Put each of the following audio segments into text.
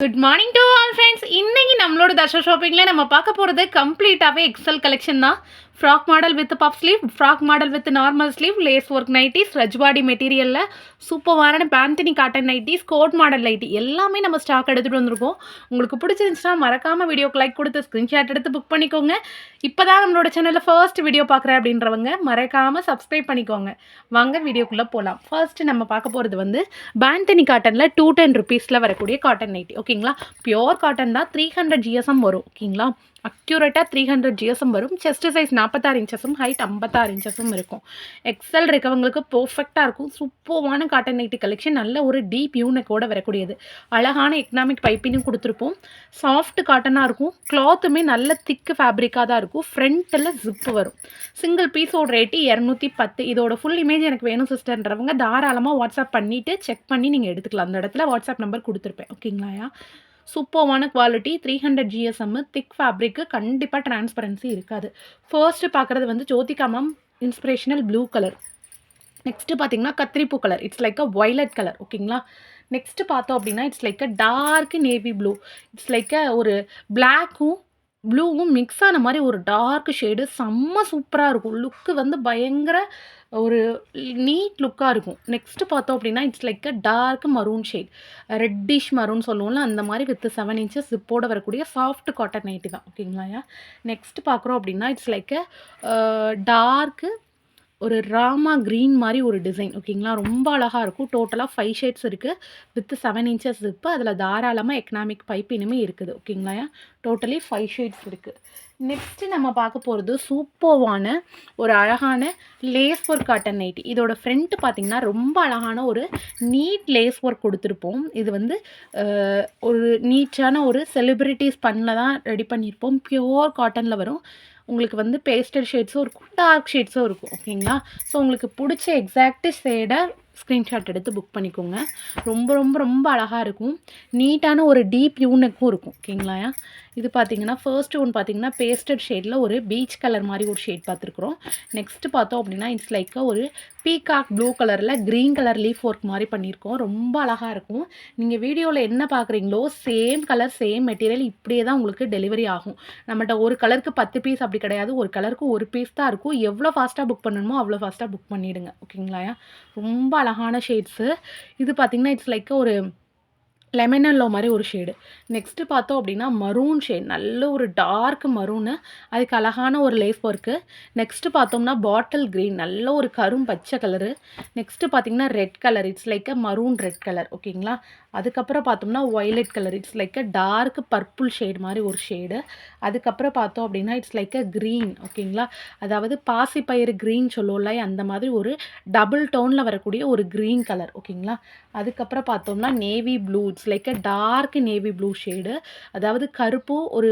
Good morning to all friends இன்னைக்கு நம்மளோட தர்ஷா ஷாப்பிங்கில் நம்ம பார்க்க போகிறது கம்ப்ளீட்டாகவே எக்ஸல் கலெக்ஷன் தான். Frock model with puff sleeve frock model with normal sleeve lace work nighties Rajwadi மெட்டீரியலில் சூப்பரான bandhani cotton nighties coat model nighty எல்லாமே நம்ம ஸ்டாக் எடுத்துகிட்டு வந்திருக்கோம். உங்களுக்கு பிடிச்சிருந்துச்சுன்னா மறக்காமல் வீடியோக்கு லைக் கொடுத்து ஸ்க்ரீன்ஷாட் எடுத்து புக் பண்ணிக்கோங்க. இப்போ தான் நம்மளோட சேனலில் ஃபர்ஸ்ட் வீடியோ பார்க்குறேன் அப்படின்றவங்க மறக்காமல் சப்ஸ்கிரைப் பண்ணிக்கோங்க. வாங்க வீடியோக்குள்ளே போகலாம் ஃபர்ஸ்ட் நம்ம பார்க்க போகிறது வந்து பேந்தனி காட்டனில் டூ டென் ருபீஸில் வரக்கூடிய காட்டன் நைட்டி ஓகே ஓகேங்களா? பியோர் காட்டன் தான் த்ரீ ஹண்ட்ரட் ஜிஎஸ்எம் வரும். ஓகேங்களா? அக்யூரேட்டாக த்ரீ ஹண்ட்ரட் ஜிஎஸ்எம் வரும். செஸ்ட் சைஸ் நாற்பத்தாறு இன்ச்சஸும் ஹைட் ஐம்பத்தாறு இன்ச்சஸும் இருக்கும். எக்ஸல் இருக்கவங்களுக்கு பர்ஃபெக்டாக இருக்கும். சூப்பர்வான காட்டன் நைட்டி கலெக்ஷன் நல்ல ஒரு டீப் யூனக்கோட வரக்கூடியது. அழகான எக்கனாமிக் பைப்பினும் கொடுத்துருப்போம். சாஃப்ட் காட்டனாக இருக்கும். கிளாத்துமே நல்ல திக்கு ஃபேப்ரிக்காக தான் இருக்கும். ஃப்ரண்ட்டில் ஜிப்பு வரும். சிங்கிள் பீஸோட ரேட்டு இரநூத்தி பத்து. இதோட ஃபுல் இமேஜ் எனக்கு வேணும் சிஸ்டர்ன்றவங்க தாராளமாக வாட்ஸ்அப் பண்ணிவிட்டு செக் பண்ணி நீங்கள் எடுத்துக்கலாம். அந்த இடத்துல வாட்ஸ்அப் நம்பர் கொடுத்துருப்பேன். ஓகேங்களாயா சூப்பர்வான quality three hundred GSM thick fabric கண்டிப்பாக டிரான்ஸ்பரன்சி இருக்காது. ஃபர்ஸ்ட்டு பார்க்குறது வந்து Jyothika ma'am inspirational blue colour next பார்த்தீங்கன்னா கத்திரிப்பூ colour it's like a violet colour ஓகேங்களா நெக்ஸ்ட்டு பார்த்தோம் அப்படின்னா it's like a dark navy blue it's like a ஒரு பிளாக்கும் ப்ளூவும் மிக்ஸ் ஆன மாதிரி ஒரு டார்க் ஷேடு செம்ம சூப்பராக இருக்கும். லுக்கு வந்து பயங்கர ஒரு நீட் லுக்காக இருக்கும். நெக்ஸ்ட்டு பார்த்தோம் அப்படின்னா it's like a dark maroon shade reddish maroon சொல்லுவோம்ல அந்த மாதிரி வித் செவன் இன்ச்சஸ் ஜிப்போட வரக்கூடிய சாஃப்ட் காட்டன் நைட்டு தான். ஓகேங்களா நெக்ஸ்ட் பார்க்குறோம் அப்படின்னா இட்ஸ் லைக் அ டார்க்கு ஒரு ராமா க்ரீன் மாதிரி ஒரு டிசைன் ஓகேங்களா? ரொம்ப அழகாக இருக்கும். டோட்டலாக ஃபைவ் ஷேட்ஸ் இருக்குது வித் செவன் இன்ச்சஸ் இப்போ அதில் தாராளமாக எக்கனாமிக் பைப் இனிமே இருக்குது ஓகேங்களா? டோட்டலி ஃபைவ் ஷேட்ஸ் இருக்குது நெக்ஸ்ட்டு நம்ம பார்க்க போகிறது சூப்பர்வான ஒரு அழகான லேஸ் ஒர்க் காட்டன் நைட்டி இதோட ஃப்ரண்ட் பார்த்திங்கன்னா ரொம்ப அழகான ஒரு நீட் லேஸ் ஒர்க் கொடுத்துருப்போம். இது வந்து ஒரு நீட்டான ஒரு செலிப்ரிட்டிஸ் பண்ணில் தான் ரெடி பண்ணியிருப்போம். பியோர் காட்டனில் வரும். உங்களுக்கு வந்து பேஸ்டல் ஷேட்ஸும் இருக்கும் டார்க் ஷேட்ஸும் இருக்கும் ஓகேங்களா ஸோ உங்களுக்கு பிடிச்ச எக்ஸாக்டு ஷேடை ஸ்க்ரீன்ஷாட் எடுத்து புக் பண்ணிக்கோங்க. ரொம்ப ரொம்ப ரொம்ப அழகாக இருக்கும். நீட்டான ஒரு டீப் யூனக்கும் இருக்கும் ஓகேங்களா இது பார்த்தீங்கன்னா ஃபர்ஸ்ட் ஒன் பார்த்தீங்கன்னா பேஸ்டட் ஷேடில் ஒரு பீச் கலர் மாதிரி ஒரு ஷேட் பார்த்துருக்குறோம் நெக்ஸ்ட் பார்த்தோம் அப்படின்னா இட்ஸ் லைக் ஒரு பீகாக் ப்ளூ கலரில் க்ரீன் கலர் லீஃப் ஒர்க் மாதிரி பண்ணியிருக்கோம். ரொம்ப அழகாக இருக்கும். நீங்கள் வீடியோவில் என்ன பார்க்குறீங்களோ சேம் கலர் சேம் மெட்டீரியல் இப்படியே தான் உங்களுக்கு டெலிவரி ஆகும். நம்மகிட்ட ஒரு கலருக்கு பத்து பீஸ் அப்படி கிடையாது. ஒரு கலருக்கு ஒரு பீஸ் தான் இருக்கும். எவ்வளோ ஃபாஸ்ட்டாக புக் பண்ணணுமோ அவ்வளோ ஃபாஸ்ட்டாக புக் பண்ணிவிடுங்க ஓகேங்களா ரொம்ப அழகான ஷேட்ஸு இது பார்த்திங்கன்னா இட்ஸ் லைக் ஒரு லெமன் எல்லோ மாதிரி ஒரு ஷேடு நெக்ஸ்ட்டு பார்த்தோம் அப்படின்னா மரூன் ஷேட் நல்ல ஒரு டார்க் மரூனு அதுக்கு அழகான ஒரு லேஸ் ஒர்க்கு நெக்ஸ்ட்டு பார்த்தோம்னா பாட்டில் க்ரீன் நல்ல ஒரு கரும் பச்சை கலரு நெக்ஸ்ட்டு பார்த்தீங்கன்னா red colour it's like a maroon red colour ஓகேங்களா அதுக்கப்புறம் பார்த்தோம்னா violet colour it's like a dark purple shade மாதிரி ஒரு ஷேடு அதுக்கப்புறம் பார்த்தோம் அப்படின்னா இட்ஸ் லைக் அ க்ரீன் ஓகேங்களா அதாவது பாசிப்பயிறு க்ரீன் சொல்லுவோம்ல அந்த மாதிரி ஒரு டபுள் டோனில் வரக்கூடிய ஒரு க்ரீன் கலர் ஓகேங்களா அதுக்கப்புறம் பார்த்தோம்னா navy blue it's like a dark navy blue shade அதாவது கருப்பும் ஒரு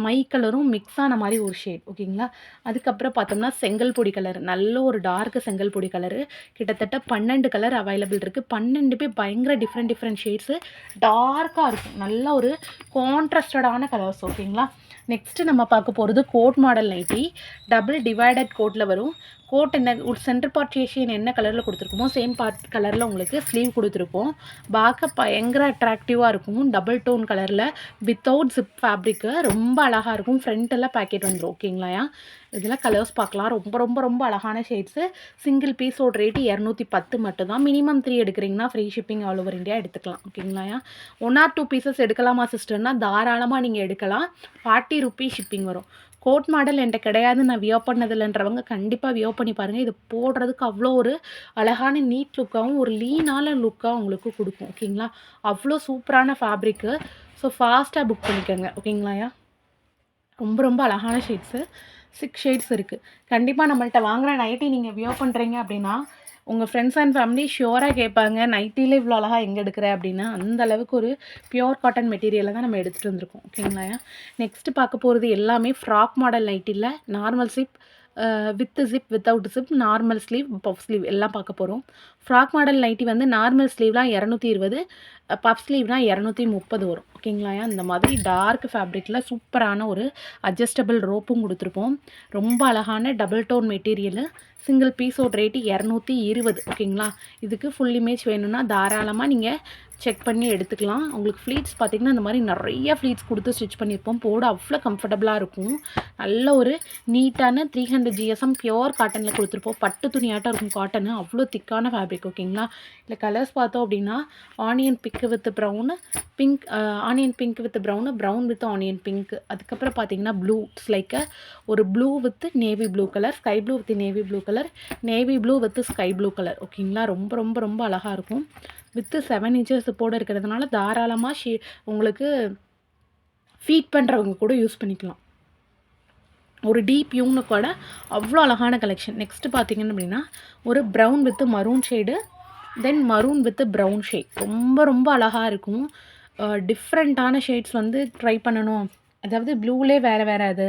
மை கலரும் மிக்ஸ் ஆன மாதிரி ஒரு ஷேட் ஓகேங்களா அதுக்கப்புறம் பார்த்தோம்னா செங்கல் பொடி கலர் நல்ல ஒரு டார்க் செங்கல் பொடி கலரு கிட்டத்தட்ட பன்னெண்டு கலர் அவைலபிள் இருக்குது பன்னெண்டுமே பயங்கர டிஃப்ரெண்ட் டிஃப்ரெண்ட் ஷேட் ஷேட்ஸு டார்க்காக இருக்கும். நல்ல ஒரு கான்ட்ராஸ்டடான கலர்ஸ் ஓகேங்களா நெக்ஸ்ட்டு நம்ம பார்க்க போகிறது coat model nighty double divided கோட்டில் வரும். கோட் என்ன ஒரு சென்டர் பார்ட்டியேஷன் என்ன கலரில் கொடுத்துருக்கோமோ சேம் பார்ட் கலரில் உங்களுக்கு ஸ்லீவ் கொடுத்துருப்போம். பார்க்க பயங்கர அட்ராக்டிவாக இருக்கும். டபுள் டோன் கலரில் வித்தவுட் ஜிப் ஃபேப்ரிக்கு ரொம்ப அழகாக இருக்கும். ஃப்ரண்ட்டெல்லாம் பேக்கெட் வந்துடும் ஓகேங்களா இதெல்லாம் கலர்ஸ் பார்க்கலாம். ரொம்ப ரொம்ப ரொம்ப அழகான ஷேட்ஸு சிங்கிள் பீஸோட ரேட்டு இரநூத்தி பத்து மட்டும்தான். மினிமம் த்ரீ எடுக்கிறீங்கன்னா free shipping all over India எடுத்துக்கலாம் ஓகேங்களா ஒன் ஆர் டூ பீசஸ் எடுக்கலாமா சிஸ்டர்னால் தாராளமாக நீங்கள் எடுக்கலாம். ஃபார்ட்டி ருபீஸ் ஷிப்பிங் வரும். கோட் மாடல் என்கிட்ட கிடையாது. நான் வியோ பண்ணதில்லைன்றவங்க கண்டிப்பாக வியோ பண்ணி பாருங்கள் இது போடுறதுக்கு அவ்வளோ ஒரு அழகான நீட் லுக்காகவும் ஒரு லீனான லுக்காக உங்களுக்கு கொடுக்கும். ஓகேங்களா? அவ்வளோ சூப்பரான ஃபேப்ரிக்கு ஸோ ஃபாஸ்ட்டாக புக் பண்ணிக்கோங்க. ஓகேங்களாயா ரொம்ப ரொம்ப அழகான ஷேட்ஸு சிக்ஸ் ஷேட்ஸ் இருக்குது கண்டிப்பாக நம்மள்கிட்ட வாங்குகிற நைட்டி நீங்கள் வியோ பண்ணுறீங்க அப்படின்னா உங்கள் ஃப்ரெண்ட்ஸ் அண்ட் ஃபேமிலி ஷியோராக கேட்பாங்க நைட்டியில் இவ்வளோ அழகாக எங்கே எடுக்கிற? அப்படின்னா. அந்த அளவுக்கு ஒரு பியோர் காட்டன் மெட்டீரியலை தான் நம்ம எடுத்துகிட்டு வந்திருக்கோம். ஓகேங்களா நெக்ஸ்ட்டு பார்க்க போகிறது எல்லாமே frock model நைட்டியில் normal zip with zip without zip normal sleeve puff sleeve எல்லாம் பார்க்க போகிறோம் ஃப்ராக் மாடல் நைட்டி வந்து நார்மல் ஸ்லீவ்லாம் இரநூத்தி இருபது பஃப் ஸ்லீவ்னால் இரநூத்தி முப்பது வரும். ஓகேங்களா? இந்த மாதிரி டார்க் ஃபேப்ரிக்கில் சூப்பரான ஒரு அட்ஜஸ்டபிள் ரோப்பும் கொடுத்துருப்போம். ரொம்ப அழகான டபுள் டோன் மெட்டீரியலு சிங்கிள் பீஸோட ரேட்டு இரநூத்தி இருபது. ஓகேங்களா? இதுக்கு ஃபுல் இமேஜ் வேணும்னா தாராளமாக நீங்கள் செக் பண்ணி எடுத்துக்கலாம். உங்களுக்கு ஃப்ளீட்ஸ் பார்த்திங்கன்னா இந்த மாதிரி நிறைய ஃப்ளீட்ஸ் கொடுத்து ஸ்டிச் பண்ணியிருப்போம். போட அவ்வளோ கம்ஃபர்டபுளாக இருக்கும். நல்ல ஒரு நீட்டான த்ரீ ஹண்ட்ரட் ஜிஎஸ்எம் பியோர் காட்டனில் கொடுத்துருப்போம். பட்டு துணியாட்டம் இருக்கும் காட்டனு அவ்வளோ திக்கான ஃபேப்ரிக் ஓகேங்களா இல்லை கலர்ஸ் பார்த்தோம் அப்படின்னா onion pink with brown pink onion pink with brown brown with onion pink அதுக்கப்புறம் பார்த்தீங்கன்னா ப்ளூ இட்ஸ் லைக் ஒரு blue with navy blue colour sky blue with navy blue colour navy blue with sky blue colour ஓகேங்களா ரொம்ப ரொம்ப ரொம்ப அழகாக இருக்கும். With seven inches போட இருக்கிறதுனால தாராளமாக ஷீ உங்களுக்கு ஃபீட் பண்ணுறவங்க கூட யூஸ் பண்ணிக்கலாம். ஒரு டீப் யூனு கூட அவ்வளோ அழகான கலெக்ஷன் நெக்ஸ்ட்டு பார்த்தீங்கன்னு அப்படின்னா ஒரு brown with maroon shade then maroon with brown shade ரொம்ப ரொம்ப அழகாக இருக்கும். டிஃப்ரெண்ட்டான ஷேட்ஸ் வந்து ட்ரை பண்ணணும். அதாவது ப்ளூலே வேறு வேறு அது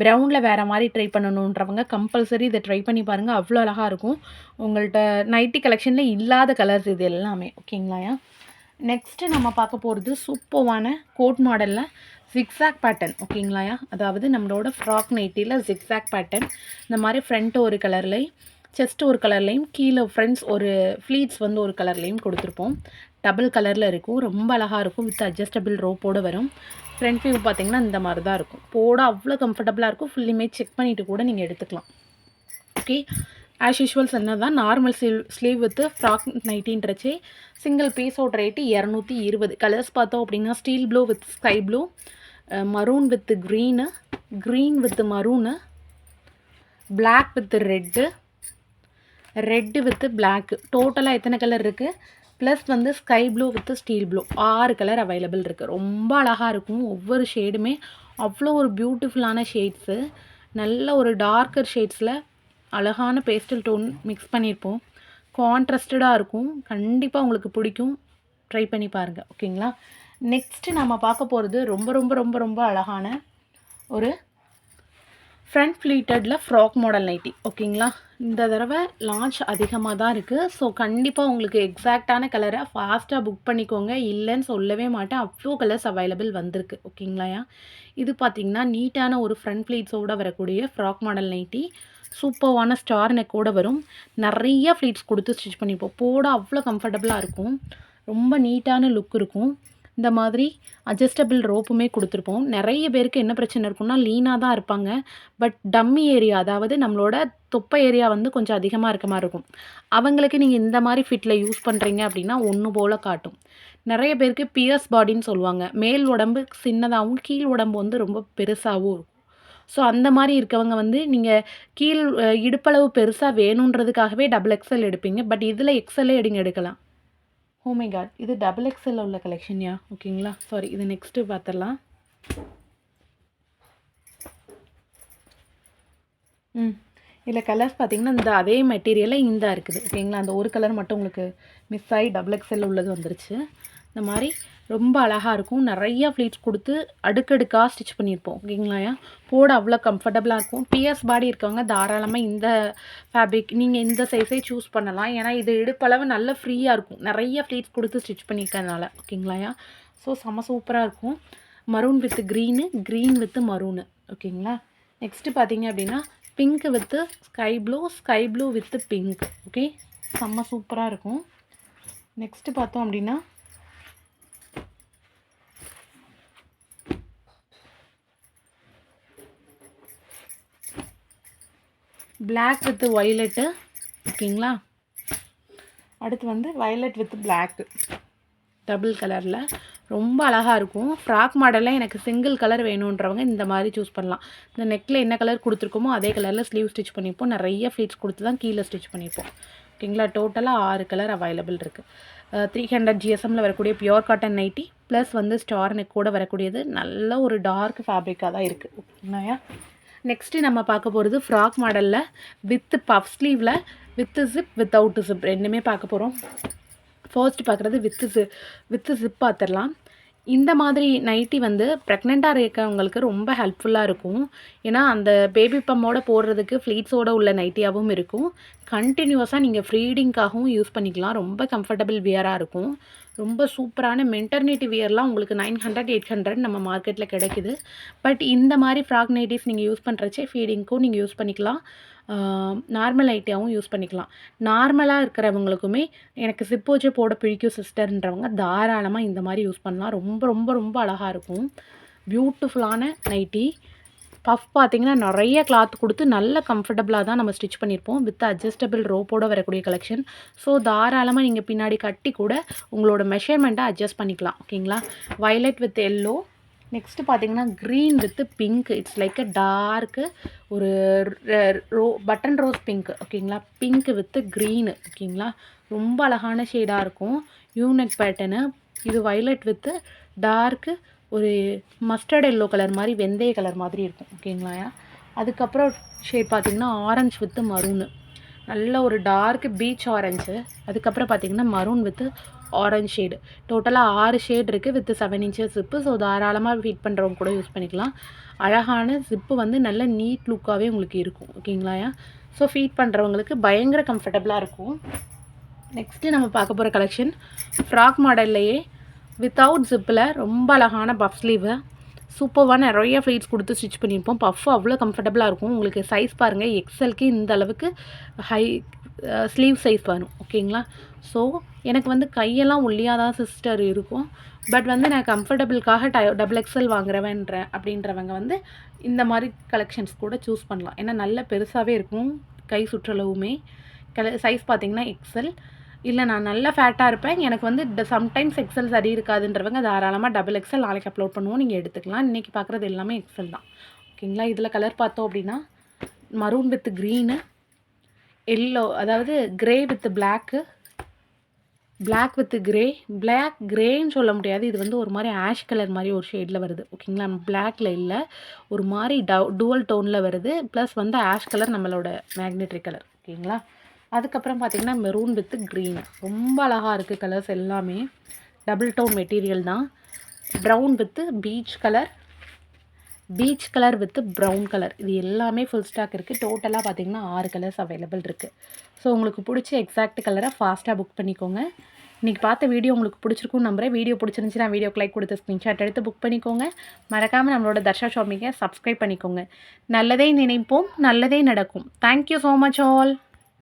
ப்ரௌனில் வேறு மாதிரி ட்ரை பண்ணணுன்றவங்க கம்பல்சரி இதை ட்ரை பண்ணி பாருங்கள் அவ்வளோ அழகாக இருக்கும். உங்கள்கிட்ட நைட்டி கலெக்ஷனில் இல்லாத கலர்ஸ் இது எல்லாமே. ஓகேங்களாயா நெக்ஸ்ட்டு நம்ம பார்க்க போகிறது சூப்பர்வான கோட் மாடலில் ஜிக்ஸாக் பேட்டர்ன் ஓகேங்களாயா அதாவது நம்மளோட ஃப்ராக் நைட்டியில் ஜிக்ஸாக் பேட்டர்ன் இந்த மாதிரி ஃப்ரண்ட் ஒரு கலர்லேயும் செஸ்ட் ஒரு கலர்லேயும் கீழே ஃப்ரெண்ட்ஸ் ஒரு ஃப்ளீட்ஸ் வந்து ஒரு கலர்லேயும் கொடுத்துருப்போம். டபுள் கலரில் இருக்கும். ரொம்ப அழகாக இருக்கும். வித் அட்ஜஸ்டபிள் ரோப்போடு வரும். ஃப்ரண்ட் வியூ பார்த்தீங்கன்னா இந்த மாதிரி தான் இருக்கும். போட அவ்வளோ கம்ஃபர்டபுளாக இருக்கும். ஃபுல்லுமே செக் பண்ணிவிட்டு கூட நீங்கள் எடுத்துக்கலாம். ஓகே ஆஸ் யூஷுவல்ஸ் சொன்னது தான் normal sleeve sleeve with frock நைட்டின்றச்சு single பீஸோட ரேட்டு இரநூத்தி இருபது. கலர்ஸ் பார்த்தோம் அப்படின்னா steel blue with sky blue maroon with green green with maroon black with red red with black டோட்டலாக எத்தனை கலர் இருக்குது ப்ளஸ் வந்து sky blue with steel blue ஆறு கலர் அவைலபிள் இருக்குது ரொம்ப அழகாக இருக்கும். ஒவ்வொரு ஷேடுமே அவ்வளோ ஒரு பியூட்டிஃபுல்லான ஷேட்ஸு நல்ல ஒரு டார்க்கர் ஷேட்ஸில் அழகான பேஸ்டல் டோன் மிக்ஸ் பண்ணியிருப்போம் கான்ட்ரஸ்டடாக இருக்கும். கண்டிப்பாக உங்களுக்கு பிடிக்கும். ட்ரை பண்ணி பாருங்கள் ஓகேங்களா நெக்ஸ்ட்டு நம்ம பார்க்க போகிறது ரொம்ப ரொம்ப ரொம்ப ரொம்ப அழகான ஒரு ஃப்ரண்ட் ஃப்ளீட்டடில் ஃப்ராக் மாடல் நைட்டி ஓகேங்களா இந்த தடவை லான்ச் அதிகமாக தான் இருக்குது ஸோ கண்டிப்பாக உங்களுக்கு எக்ஸாக்டான கலரை ஃபாஸ்ட்டாக புக் பண்ணிக்கோங்க. இல்லைன்னு சொல்லவே மாட்டேன். அவ்வளோ கலர்ஸ் அவைலபிள் வந்திருக்கு ஓகேங்களாயா இது பார்த்திங்கன்னா நீட்டான ஒரு ஃப்ரண்ட் ஃப்ளீட்ஸோடு வரக்கூடிய ஃப்ராக் மாடல் நைட்டி சூப்பர்வான ஸ்டார் நெக்கோடு வரும். நிறைய ஃப்ளீட்ஸ் கொடுத்து ஸ்டிச் பண்ணிப்போம். போட அவ்வளோ கம்ஃபர்டபுளாக இருக்கும். ரொம்ப நீட்டான லுக் இருக்கும். இந்த மாதிரி அட்ஜஸ்டபிள் ரோப்புமே கொடுத்துருப்போம். நிறைய பேருக்கு என்ன பிரச்சனை இருக்குன்னா லீனாக தான் இருப்பாங்க. பட் டம்மி ஏரியா அதாவது நம்மளோட தொப்பை ஏரியா வந்து கொஞ்சம் அதிகமாக இருக்க மாதிரி இருக்கும். அவங்களுக்கு நீங்கள் இந்த மாதிரி ஃபிட்டில் யூஸ் பண்ணுறீங்க அப்படின்னா ஒன்று போல் காட்டும். நிறைய பேருக்கு பியர்ஸ் பாடின்னு சொல்லுவாங்க. மேல் உடம்பு சின்னதாகவும் கீழ் உடம்பு வந்து ரொம்ப பெருசாகவும் இருக்கும். ஸோ அந்த மாதிரி இருக்கவங்க வந்து நீங்கள் கீழ் இடுப்பளவு பெருசாக வேணுன்றதுக்காகவே டபுள் எக்ஸல் எடுப்பீங்க. பட் இதில் எக்ஸலே எடுங்க எடுக்கலாம். Oh ஹோமே காட் இது டபுள் எக்ஸல் உள்ள கலெக்ஷன்யா ஓகேங்களா சாரி இது நெக்ஸ்ட்டு பார்த்துடலாம் ம். இதில் கலர்ஸ் பார்த்தீங்கன்னா இந்த அதே மெட்டீரியலில் இந்த இருக்குது. ஓகேங்களா அந்த ஒரு கலர் மட்டும் உங்களுக்கு மிஸ் ஆகி டபுள் எக்ஸல் உள்ளது வந்துருச்சு. இந்த மாதிரி ரொம்ப அழகாக இருக்கும். நிறையா ஃப்ளீட்ஸ் கொடுத்து அடுக்கடுக்காக ஸ்டிச் பண்ணியிருப்போம். ஓகேங்களாயா போட அவ்வளோ கம்ஃபர்டபுளாக இருக்கும். பிஎஸ் பாடி இருக்கவங்க தாராளமாக இந்த ஃபேப்ரிக் நீங்கள் இந்த சைஸே சூஸ் பண்ணலாம். ஏன்னா இது இடுப்பளவு நல்ல ஃப்ரீயாக இருக்கும். நிறைய ஃப்ளீட்ஸ் கொடுத்து ஸ்டிச் பண்ணியிருக்கனால ஓகேங்களாயா ஸோ செம்ம சூப்பராக இருக்கும். Maroon with green green with maroon ஓகேங்களா? நெக்ஸ்ட்டு பார்த்தீங்க அப்படின்னா pink with sky blue sky blue with pink okay செம்ம சூப்பராக இருக்கும். நெக்ஸ்ட்டு பார்த்தோம் அப்படின்னா பிளாக் வித் ஒய்லெட்டு ஓகேங்களா? அடுத்து வந்து வயலட் வித் பிளாக்கு டபுள் கலரில் ரொம்ப அழகாக இருக்கும். ஃப்ராக் மாடலில் எனக்கு சிங்கிள் கலர் வேணுன்றவங்க இந்த மாதிரி சூஸ் பண்ணலாம். இந்த நெக்கில் என்ன கலர் கொடுத்துருக்கோமோ அதே கலரில் ஸ்லீவ் ஸ்டிச் பண்ணிப்போம். நிறைய ஃப்ளீட்ஸ் கொடுத்து தான் கீழே ஸ்டிச் பண்ணிப்போம். ஓகேங்களா? டோட்டலாக ஆறு கலர் அவைலபிள் இருக்குது த்ரீ ஹண்ட்ரட் ஜிஎஸ்எம்மில் வரக்கூடிய பியோர் காட்டன் நைட்டி ப்ளஸ் வந்து ஸ்டார் நெக் கூட வரக்கூடியது. நல்ல ஒரு டார்க் ஃபேப்ரிக்காக தான் இருக்குது ஓகேங்களா? நெக்ஸ்ட்டு நம்ம பார்க்க போகிறது ஃப்ராக் மாடலில் வித்து பஃப் ஸ்லீவில் வித்து ஜிப் வித்தவுட்டு ஜிப் ரெண்டுமே பார்க்க போகிறோம் ஃபர்ஸ்ட் பார்க்குறது வித்து ஜி வித்து ஜிப் பார்த்துடலாம். இந்த மாதிரி நைட்டி வந்து ப்ரெக்னெண்ட்டாக இருக்கவங்களுக்கு ரொம்ப ஹெல்ப்ஃபுல்லாக இருக்கும். ஏன்னா அந்த பேபி பம்மோட போடுறதுக்கு ஃப்ளீட்ஸோடு உள்ள நைட்டியாகவும் இருக்கும். கண்டினியூஸாக நீங்கள் ஃப்ரீடிங்காகவும் யூஸ் பண்ணிக்கலாம். ரொம்ப கம்ஃபர்டபுள் வியராக இருக்கும். ரொம்ப சூப்பரான மென்டர்னிட்டி வியர்லாம் உங்களுக்கு நைன் ஹண்ட்ரட் எயிட் ஹண்ட்ரட் நம்ம மார்க்கெட்டில் கிடைக்குது. பட் இந்த மாதிரி ஃப்ராக் நைட்டிஸ் நீங்கள் யூஸ் பண்ணுறச்சே ஃபீடிங்க்கும் நீங்கள் யூஸ் பண்ணிக்கலாம். நார்மல் ஐட்டியாகவும் யூஸ் பண்ணிக்கலாம். நார்மலாக இருக்கிறவங்களுக்குமே எனக்கு சிப் வச்சு போட பிடிக்கும் சிஸ்டர்ன்றவங்க தாராளமாக இந்த மாதிரி யூஸ் பண்ணலாம். ரொம்ப ரொம்ப ரொம்ப அழகாக இருக்கும். பியூட்டிஃபுல்லான நைட்டி. பஃப் பார்த்தீங்கன்னா நிறைய கிளாத் கொடுத்து நல்ல கம்ஃபர்டபுளாக தான் நம்ம ஸ்டிச் பண்ணியிருப்போம். வித் அட்ஜஸ்டபிள் ரோப்போட வரக்கூடிய கலெக்ஷன் ஸோ தாராளமாக நீங்கள் பின்னாடி கட்டி கூட உங்களோட மெஷர்மெண்ட்டை அட்ஜஸ்ட் பண்ணிக்கலாம். ஓகேங்களா வயலட் வித் எல்லோ நெக்ஸ்ட்டு பார்த்தீங்கன்னா green with pink it's like a dark ஒரு ரோ பட்டன் ரோஸ் பிங்க் ஓகேங்களா பிங்க் வித் க்ரீனு ஓகேங்களா ரொம்ப அழகான ஷேடாக இருக்கும். யூனெக் பேட்டர்னு இது வயலட் வித்து டார்க்கு ஒரு மஸ்டர்ட் எல்லோ கலர் மாதிரி வெந்தய கலர் மாதிரி இருக்கும் ஓகேங்களா அதுக்கப்புறம் ஷேட் பார்த்தீங்கன்னா ஆரஞ்சு வித்து மரூனு நல்ல ஒரு டார்க் பீச் ஆரஞ்சு அதுக்கப்புறம் பார்த்தீங்கன்னா மரூன் வித்து ஆரஞ்ச் ஷேடு டோட்டலாக ஆறு ஷேட் இருக்குது with seven inches zip so தாராளமாக ஃபீட் பண்ணுறவங்க கூட யூஸ் பண்ணிக்கலாம். அழகான ஜிப்பு வந்து நல்ல நீட் லுக்காகவே உங்களுக்கு இருக்கும் ஓகேங்களா ஸோ ஃபீட் பண்ணுறவங்களுக்கு பயங்கர கம்ஃபர்டபுளாக இருக்கும். நெக்ஸ்ட்டு நம்ம பார்க்க போகிற கலெக்ஷன் ஃப்ராக் மாடல்லையே வித்தவுட் ஜிப்பில் ரொம்ப அழகான பஃப் ஸ்லீவு சூப்பர்வாக நிறைய ஃப்ளீட்ஸ் கொடுத்து ஸ்டிச் பண்ணியிருப்போம். பஃப் அவ்வளோ கம்ஃபர்டபுளாக இருக்கும். உங்களுக்கு சைஸ் பாருங்கள் எக்ஸலுக்கு இந்த அளவுக்கு ஹை ஸ்லீவ் சைஸ் வரும். ஓகேங்களா ஸோ எனக்கு வந்து கையெல்லாம் ஒல்லியாக தான் சிஸ்டர் இருக்கும். பட் வந்து நான் கம்ஃபர்டபுளுக்காக டை டபுள் எக்ஸல் வாங்குறவன்ற அப்படின்றவங்க வந்து இந்த மாதிரி கலெக்ஷன்ஸ் கூட சூஸ் பண்ணலாம். ஏன்னா நல்ல பெருசாகவே இருக்கும். கை சுற்றளவுமே. கல சைஸ் பார்த்தீங்கன்னா எக்ஸல் இல்லை நான் நல்லா ஃபேட்டாக இருப்பேன். எனக்கு வந்து சம்டைம்ஸ் எக்ஸல் சரி இருக்காதுன்றவங்க தாராளமாக டபுள் எக்ஸல் நாளைக்கு அப்லோட் பண்ணுவோம். நீங்கள் எடுத்துக்கலாம். இன்றைக்கி பார்க்குறது எல்லாமே எக்ஸல் தான். ஓகேங்களா இதில் கலர் பார்த்தோம் அப்படின்னா மரூன் வித் க்ரீனு எல்லோ அதாவது grey with black black with grey black க்ரேன்னு சொல்ல முடியாது. இது வந்து ஒரு மாதிரி ஆஷ் கலர் மாதிரி ஒரு ஷேடில் வருது. ஓகேங்களா பிளாக்ல இல்லை. ஒரு மாதிரி டவ் டுவல் டோனில் வருது. ப்ளஸ் வந்து ஆஷ் கலர் நம்மளோட மேக்னெட்ரி கலர் ஓகேங்களா அதுக்கப்புறம் பார்த்திங்கன்னா மெரூன் வித் க்ரீன் ரொம்ப அழகாக இருக்குது கலர்ஸ் எல்லாமே. டபுள் டோன் மெட்டீரியல் தான். Brown with peach colour peach colour with brown colour இது எல்லாமே ஃபுல் ஸ்டாக் இருக்குது டோட்டலாக பார்த்தீங்கன்னா ஆறு கலர்ஸ் அவைலபிள் இருக்குது ஸோ உங்களுக்கு பிடிச்ச எக்ஸாக்ட் கலரை ஃபாஸ்ட்டாக புக் பண்ணிக்கோங்க. இன்றைக்கி பார்த்த வீடியோ உங்களுக்கு பிடிச்சிருக்கும் நம்புறேன். வீடியோ பிடிச்சிருந்துச்சுன்னா வீடியோ லைக் கொடுத்து ஸ்க்ரீன்ஷாட் எடுத்து புக் பண்ணிக்கோங்க. மறக்காமல் நம்மளோட தர்ஷா ஷாப்பிங்கை சப்ஸ்கிரைப் பண்ணிக்கோங்க. நல்லதே நினைப்போம் நல்லதே நடக்கும். Thank you so much all